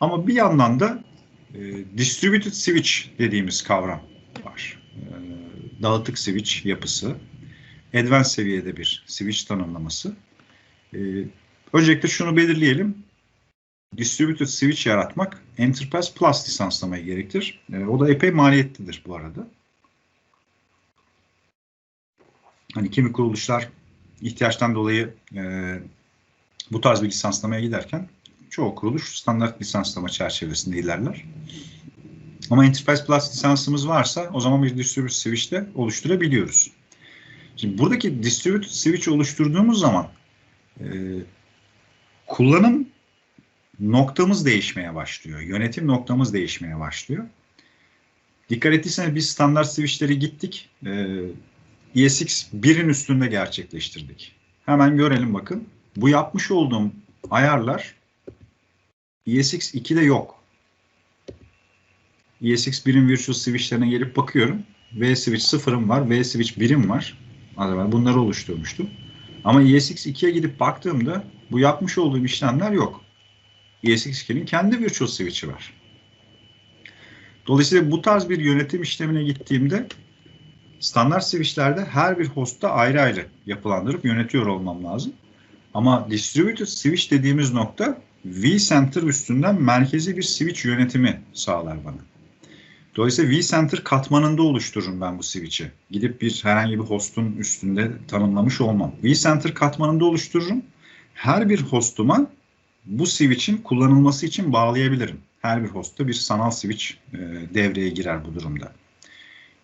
Ama bir yandan da e, distributed switch dediğimiz kavram var. E, dağıtık switch yapısı. Advanced seviyede bir switch tanımlaması. E, öncelikle şunu belirleyelim. Distributed switch yaratmak Enterprise Plus lisanslamayı gerektir. E, o da epey maliyetlidir bu arada. Hani kimi kuruluşlar ihtiyaçtan dolayı e, bu tarz bir lisanslamaya giderken çoğu kuruluş standart lisanslama çerçevesinde ilerler. Ama Enterprise Plus lisansımız varsa o zaman bir distributed switch de oluşturabiliyoruz. Şimdi buradaki distributed switch oluşturduğumuz zaman e, kullanım noktamız değişmeye başlıyor. Yönetim noktamız değişmeye başlıyor. Dikkat ettiyseniz biz standart switchleri gittik. E, ESX 1'in üstünde gerçekleştirdik. Hemen görelim bakın. Bu yapmış olduğum ayarlar ESX 2'de yok. ESX 1'in virtual switchlerine gelip bakıyorum. V switch 0'ım var, V switch 1'im var. Az bunları oluşturmuştum. Ama ESX 2'ye gidip baktığımda bu yapmış olduğum işlemler yok. ESX 2'nin kendi virtual switch'i var. Dolayısıyla bu tarz bir yönetim işlemine gittiğimde standart switchlerde her bir hostta ayrı ayrı yapılandırıp yönetiyor olmam lazım. Ama distributed switch dediğimiz nokta vCenter üstünden merkezi bir switch yönetimi sağlar bana. Dolayısıyla vCenter katmanında oluştururum ben bu switch'i. Gidip bir herhangi bir hostun üstünde tanımlamış olmam. vCenter katmanında oluştururum. Her bir hostuma bu switch'in kullanılması için bağlayabilirim. Her bir hostta bir sanal switch e, devreye girer bu durumda.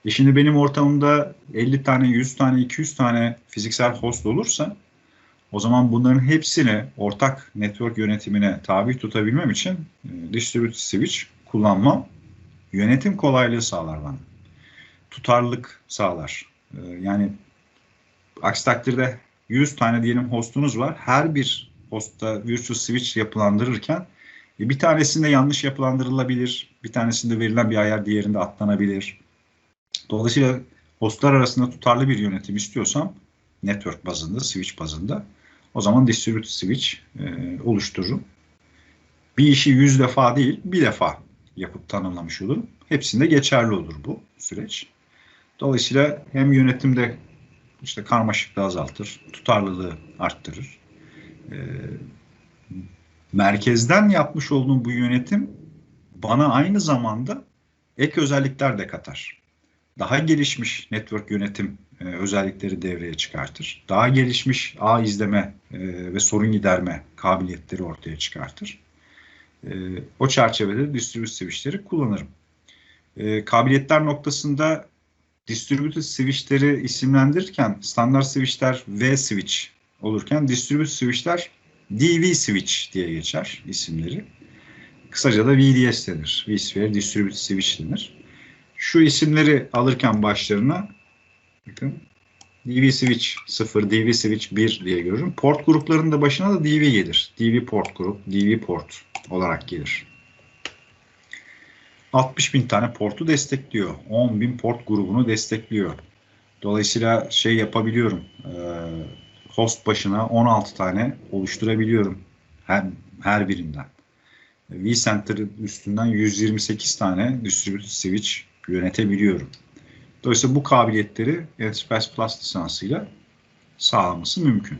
E şimdi benim ortamımda 50 tane, 100 tane, 200 tane fiziksel host olursa o zaman bunların hepsini ortak network yönetimine tabi tutabilmem için e, distributed switch kullanmam yönetim kolaylığı sağlar bana. Tutarlılık sağlar. E, yani aksi takdirde 100 tane diyelim hostunuz var. Her bir hostta virtual switch yapılandırırken e, bir tanesinde yanlış yapılandırılabilir. Bir tanesinde verilen bir ayar diğerinde atlanabilir. Dolayısıyla hostlar arasında tutarlı bir yönetim istiyorsam network bazında, switch bazında o zaman distributed switch e, oluştururum. Bir işi yüz defa değil, bir defa yapıp tanımlamış olurum. Hepsinde geçerli olur bu süreç. Dolayısıyla hem yönetimde işte karmaşıklığı azaltır, tutarlılığı arttırır. E, merkezden yapmış olduğum bu yönetim bana aynı zamanda ek özellikler de katar daha gelişmiş network yönetim e, özellikleri devreye çıkartır. Daha gelişmiş ağ izleme e, ve sorun giderme kabiliyetleri ortaya çıkartır. E, o çerçevede distributed switchleri kullanırım. Kabiliyetler noktasında distributed switchleri isimlendirirken standart switchler V switch olurken distributed switchler DV switch diye geçer isimleri. Kısaca da VDS denir. vSphere Distributed Switch denir şu isimleri alırken başlarına bakın DV switch 0, DV switch 1 diye görürüm. Port gruplarının da başına da DV gelir. DV port grup, DV port olarak gelir. 60 bin tane portu destekliyor. 10 bin port grubunu destekliyor. Dolayısıyla şey yapabiliyorum. host başına 16 tane oluşturabiliyorum. Hem her birinden. vCenter üstünden 128 tane distributed switch yönetebiliyorum. Dolayısıyla bu kabiliyetleri Enterprise Plus lisansıyla sağlaması mümkün.